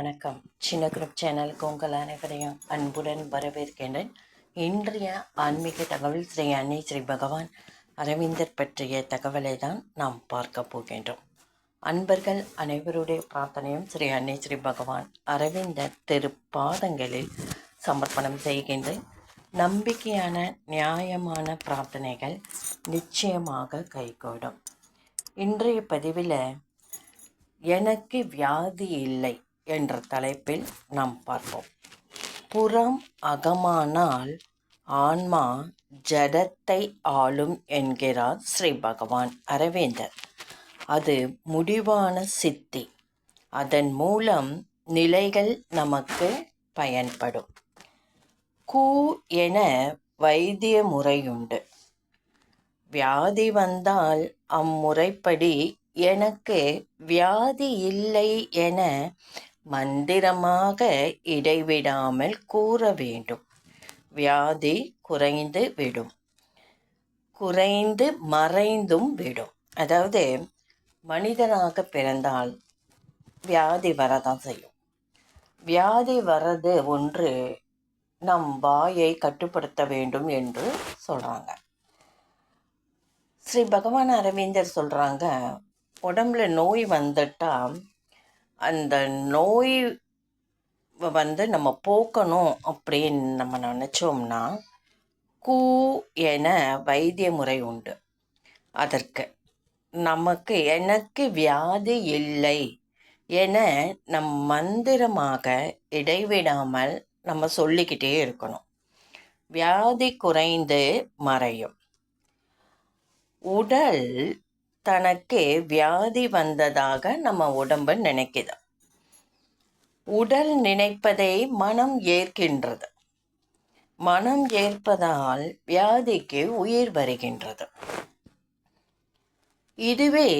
வணக்கம். சின்ன குரூப் சேனலுக்கு உங்கள் அனைவரையும் அன்புடன் வரவேற்கின்றேன். இன்றைய ஆன்மீக தகவல் ஸ்ரீ அன்னை ஸ்ரீ பகவான் அரவிந்தர் பற்றிய தகவலை தான் நாம் பார்க்க போகின்றோம். அன்பர்கள் அனைவருடைய பிரார்த்தனையும் ஸ்ரீ அன்னை ஸ்ரீ பகவான் அரவிந்தர் திருப்பாதங்களில் சமர்ப்பணம் செய்கின்றேன். நம்பிக்கையான நியாயமான பிரார்த்தனைகள் நிச்சயமாக கைகூடும். இன்றைய பதிவில் எனக்கு வியாதி இல்லை. என்ற தலைப்பில் நாம் பார்ப்போம். புறம் அகமானால் ஆன்மா ஜடத்தை ஆளும் என்கிறார் ஸ்ரீ பகவான் அரவிந்தர். அது முடிவான சித்தி. அதன் மூலம் நிலைகள் நமக்கு பயன்படும். கூ என வைத்திய முறையுண்டு. வியாதி வந்தால் அம்முறைப்படி எனக்கு வியாதி இல்லை என மந்திரமாக இடைவிடாமல் கூற வேண்டும். வியாதி குறைந்து விடும். குறைந்து மறைந்தும் விடும். அதாவது மனிதனாக பிறந்தால் வியாதி வரதான் செய்யும். வியாதி வர்றது ஒன்று நம் வாயை கட்டுப்படுத்த வேண்டும் என்று சொல்கிறாங்க ஸ்ரீ பகவான் அரவிந்தர் சொல்கிறாங்க உடம்புல நோய் வந்துட்டால் அந்த நோய் வந்து நம்ம போக்கணும் அப்படின்னு நம்ம நினச்சோம்னா கூ என வைத்திய முறை உண்டு. அதற்கு நமக்கு எனக்கு வியாதி இல்லை என நம் மந்திரமாக இடைவிடாமல் நம்ம சொல்லிக்கிட்டே இருக்கணும். வியாதி குறைந்து மறையும். உடல் தனக்கு வியாதி வந்ததாக நம்ம உடம்பு நினைக்குது. உடல் நினைப்பதை மனம் ஏற்கின்றது. மனம் ஏற்பதால் வியாதிக்கு உயிர் வருகின்றது. இதுவே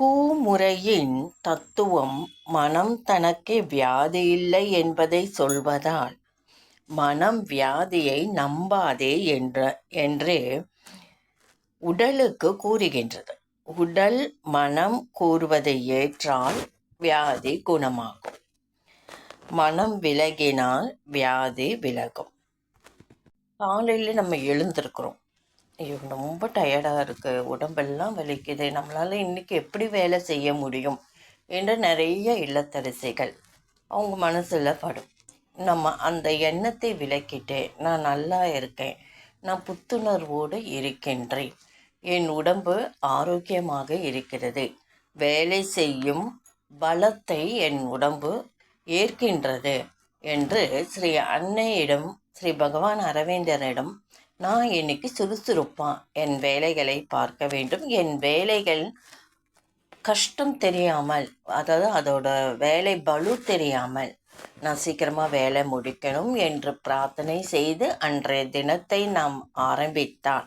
கூமுறையின் தத்துவம் மனம் தனக்கு வியாதி இல்லை என்பதை சொல்வதால் மனம் வியாதியை நம்பாதே என்ற என்று உடலுக்கு கூறுகின்றது. உடல் மனம் கூறுவதை ஏற்றால் வியாதி குணமாகும். மனம் விலகினால் வியாதி விலகும். காலையில் நம்ம எழுந்திருக்கிறோம். ஐயோ ரொம்ப டயர்டாக இருக்குது உடம்பெல்லாம் வலிக்குது. நம்மளால் இன்றைக்கி எப்படி வேலை செய்ய முடியும் என்று நிறைய இல்லத்தரசிகள் அவங்க மனசில் படும். நம்ம அந்த எண்ணத்தை விலக்கிட்டு நான் நல்லா இருக்கேன். நான் புத்துணர்வோடு இருக்கின்றேன். என் உடம்பு ஆரோக்கியமாக இருக்கிறது. வேலை செய்யும் பலத்தை என் உடம்பு ஏற்கின்றது என்று ஸ்ரீ அன்னையிடம் ஸ்ரீ பகவான் அரவிந்தரிடம் நான் இன்னைக்கு சுறுசுறுப்பான் என் வேலைகளை பார்க்க வேண்டும். என் வேலைகள் கஷ்டம் தெரியாமல் அதாவது அதோட வேலை பலு தெரியாமல் நான் சீக்கிரமாக வேலை முடிக்கணும் என்று பிரார்த்தனை செய்து அன்றைய தினத்தை நாம் ஆரம்பித்தான்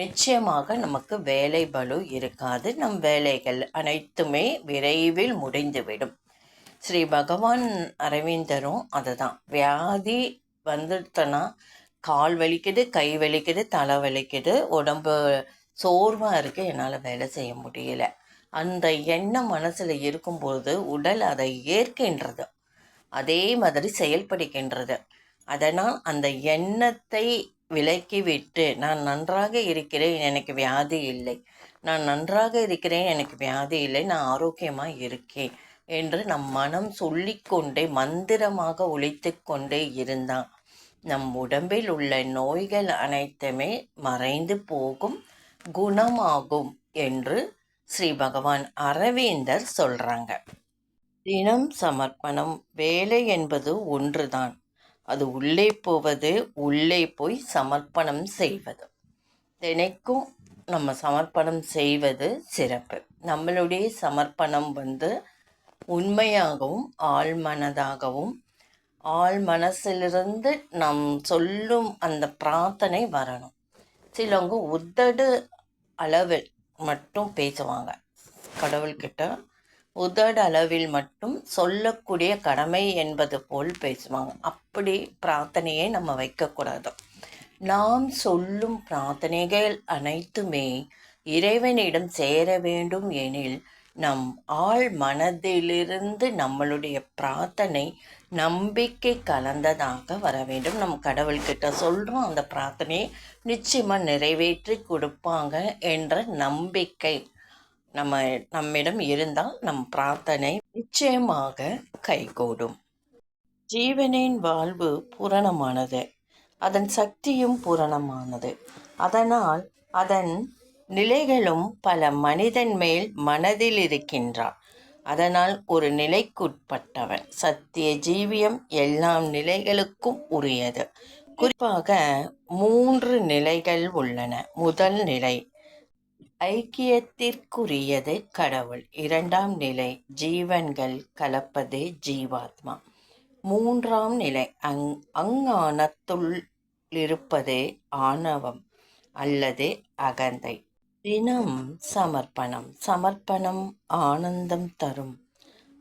நிச்சயமாக நமக்கு வேலை பலு இருக்காது. நம் வேலைகள் அனைத்துமே விரைவில் முடிந்துவிடும். ஸ்ரீ பகவான் அரவிந்தரும் அதுதான். வியாதி வந்துட்டனா கால் வலிக்குது கை வலிக்குது தலை வலிக்குது உடம்பு சோர்வாக இருக்குது என்னால் வேலை செய்ய முடியல. அந்த எண்ணம் மனசில் இருக்கும்போது உடல் அதை ஏற்கின்றது. அதே மாதிரி செயல்படுகின்றது. அதனால் அந்த எண்ணத்தை விலக்கிவிட்டு நான் நன்றாக இருக்கிறேன் எனக்கு வியாதி இல்லை. நான் நன்றாக இருக்கிறேன் எனக்கு வியாதி இல்லை. நான் ஆரோக்கியமாக இருக்கேன் என்று நம் மனம் சொல்லிக்கொண்டே மந்திரமாக ஒழித்து கொண்டே இருந்தான். நம் உடம்பில் உள்ள நோய்கள் அனைத்துமே மறைந்து போகும் குணமாகும் என்று ஸ்ரீ பகவான் அரவிந்தர் சொல்கிறாங்க தினம் சமர்ப்பணம் வேலை என்பது ஒன்றுதான். அது உள்ளே போவது உள்ளே போய் சமர்ப்பணம் செய்வது. தினைக்கும் நம்ம சமர்ப்பணம் செய்வது சிறப்பு. நம்மளுடைய சமர்ப்பணம் வந்து உண்மையாகவும் ஆழ்மனதாகவும் ஆள் மனசிலிருந்து நம் சொல்லும் அந்த பிரார்த்தனை வரணும். சிலவங்க உதடு அளவில் மட்டும் பேசுவாங்க. கடவுள்கிட்ட உதடளவில் மட்டும் சொல்லக்கூடிய கடமை என்பது போல் பேசுவாங்க. அப்படி பிரார்த்தனையை நம்ம வைக்கக்கூடாது. நாம் சொல்லும் பிரார்த்தனைகள் அனைத்துமே இறைவனிடம் சேர வேண்டும் எனில் நம் ஆழ் மனதிலிருந்து நம்மளுடைய பிரார்த்தனை நம்பிக்கை கலந்ததாக வர வேண்டும். நம்ம கடவுள்கிட்ட சொல்கிறோம் அந்த பிரார்த்தனையை நிச்சயமாக நிறைவேற்றி கொடுப்பாங்க என்ற நம்பிக்கை. நம்ம நம்மிடம் இருந்தால் நம் பிரார்த்தனை நிச்சயமாக கைகூடும். ஜீவனின் வாழ்வு பூரணமானது. அதன் சக்தியும் பூரணமானது. அதனால் அதன் நிலைகளும் பல மனிதன் மேல் மனதில் இருக்கின்றார் அதனால் ஒரு நிலைக்குட்பட்டவன். சத்திய ஜீவியம் எல்லாம் நிலைகளுக்கும் உரியது. குறிப்பாக மூன்று நிலைகள் உள்ளன. முதல் நிலை ஐக்கியத்திற்குரியது கடவுள். இரண்டாம் நிலை ஜீவன்கள் கலப்பது ஜீவாத்மா. மூன்றாம் நிலை அங் அங்கானத்துள் இருப்பது ஆணவம் அல்லது அகந்தை. தினம் சமர்ப்பணம். சமர்ப்பணம் ஆனந்தம் தரும்.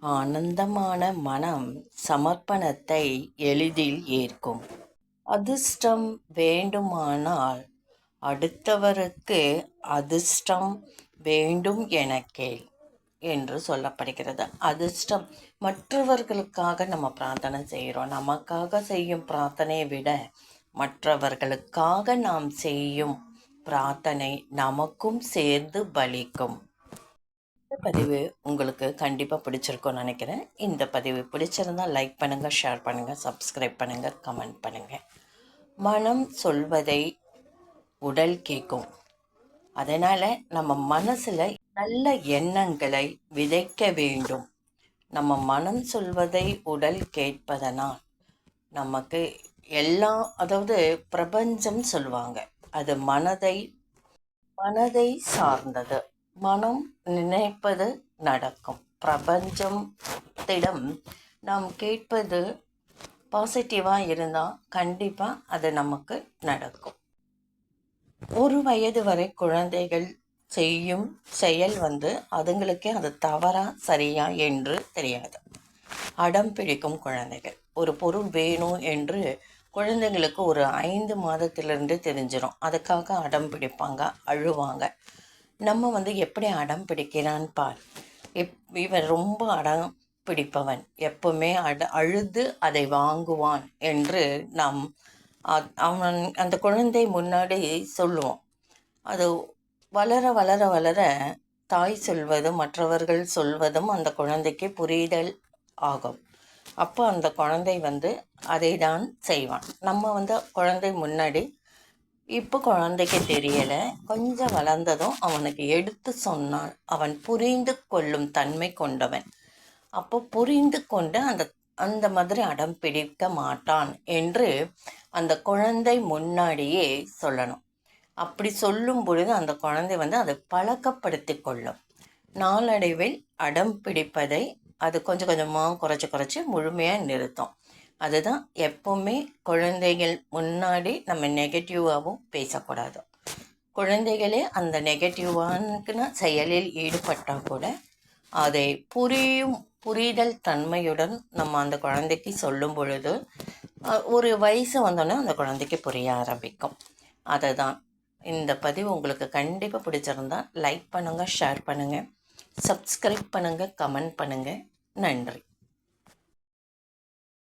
ஆனந்தமான மனம் சமர்ப்பணத்தை எளிதில் ஏற்கும் அதிர்ஷ்டம் வேண்டுமானால் அடுத்தவருக்கு அதிர்ஷ்டம் வேண்டும் என கேள் என்று சொல்லப்படுகிறது. அதிர்ஷ்டம் மற்றவர்களுக்காக நம்ம பிரார்த்தனை செய்கிறோம். நமக்காக செய்யும் பிரார்த்தனையை விட மற்றவர்களுக்காக நாம் செய்யும் பிரார்த்தனை நமக்கும் சேர்ந்து பலிக்கும். இந்த பதிவு உங்களுக்கு கண்டிப்பாக பிடிச்சிருக்கும்னு நினைக்கிறேன். இந்த பதிவு பிடிச்சிருந்தால் லைக் பண்ணுங்கள் ஷேர் பண்ணுங்கள் சப்ஸ்கிரைப் பண்ணுங்கள் கமெண்ட் பண்ணுங்கள் மனம் சொல்வதை உடல் கேட்கும் அதனால் நம்ம மனசில் நல்ல எண்ணங்களை விதைக்க வேண்டும். நம்ம மனம் சொல்வதை உடல் கேட்பதனால் நமக்கு எல்லா அதாவது பிரபஞ்சம் சொல்லுவாங்க அது மனதை மனதை சார்ந்தது. மனம் நினைப்பது நடக்கும். பிரபஞ்சத்திடம் நாம் கேட்பது பாசிட்டிவாக இருந்தால் கண்டிப்பாக அது நமக்கு நடக்கும். ஒரு வயது வரை குழந்தைகள் செய்யும் செயல் வந்து அதுங்களுக்கே அது தவறா சரியா என்று தெரியாது. அடம் பிடிக்கும் குழந்தைகள். ஒரு பொருள் வேணும் என்று குழந்தைங்களுக்கு ஒரு ஐந்து மாதத்திலிருந்து தெரிஞ்சிடும் அதுக்காக அடம் பிடிப்பாங்க அழுவாங்க. நம்ம வந்து எப்படி அடம் பிடிக்கிறான்னு பார். எப் இவன் ரொம்ப அடம் பிடிப்பவன். எப்பவுமே அட அழுது அதை வாங்குவான் என்று நாம் அவன் அந்த குழந்தை முன்னாடி சொல்லுவோம் அது வளர வளர வளர தாய் சொல்வதும் மற்றவர்கள் சொல்வதும் அந்த குழந்தைக்கு புரிதல் ஆகும். அப்போ அந்த குழந்தை வந்து அதை தான் செய்வான். நம்ம வந்து குழந்தை முன்னாடி இப்போ குழந்தைக்கு தெரியலை. கொஞ்சம் வளர்ந்ததும் அவனுக்கு எடுத்து சொன்னால் அவன் புரிந்து கொள்ளும் தன்மை கொண்டவன். அப்போ புரிந்து கொண்டு அந்த அந்த மாதிரி அடம் பிடிக்க மாட்டான் என்று அந்த குழந்தை முன்னாடியே சொல்லணும். அப்படி சொல்லும் பொழுது அந்த குழந்தை வந்து அதை பழக்கப்படுத்தி கொள்ளும். நாளடைவில் அடம் பிடிப்பதை அது கொஞ்சம் கொஞ்சமாக குறைச்சி குறைச்சி முழுமையாக நிறுத்தும். அதுதான் எப்போவுமே குழந்தைகள் முன்னாடி நம்ம நெகட்டிவாகவும் பேசக்கூடாது. குழந்தைகளே அந்த நெகட்டிவான செயலில் ஈடுபட்டால் கூட அதை புரியும் புரிதல் தன்மையுடன் நம்ம அந்த குழந்தைக்கு சொல்லும் பொழுது ஒரு வயசு வந்தோடனே அந்த குழந்தைக்கு புரிய ஆரம்பிக்கும். அதை தான் இந்த பதிவு உங்களுக்கு கண்டிப்பாக பிடிச்சிருந்தா லைக் பண்ணுங்கள் ஷேர் பண்ணுங்கள் சப்ஸ்கிரைப் பண்ணுங்கள் கமெண்ட் பண்ணுங்கள் நன்றி.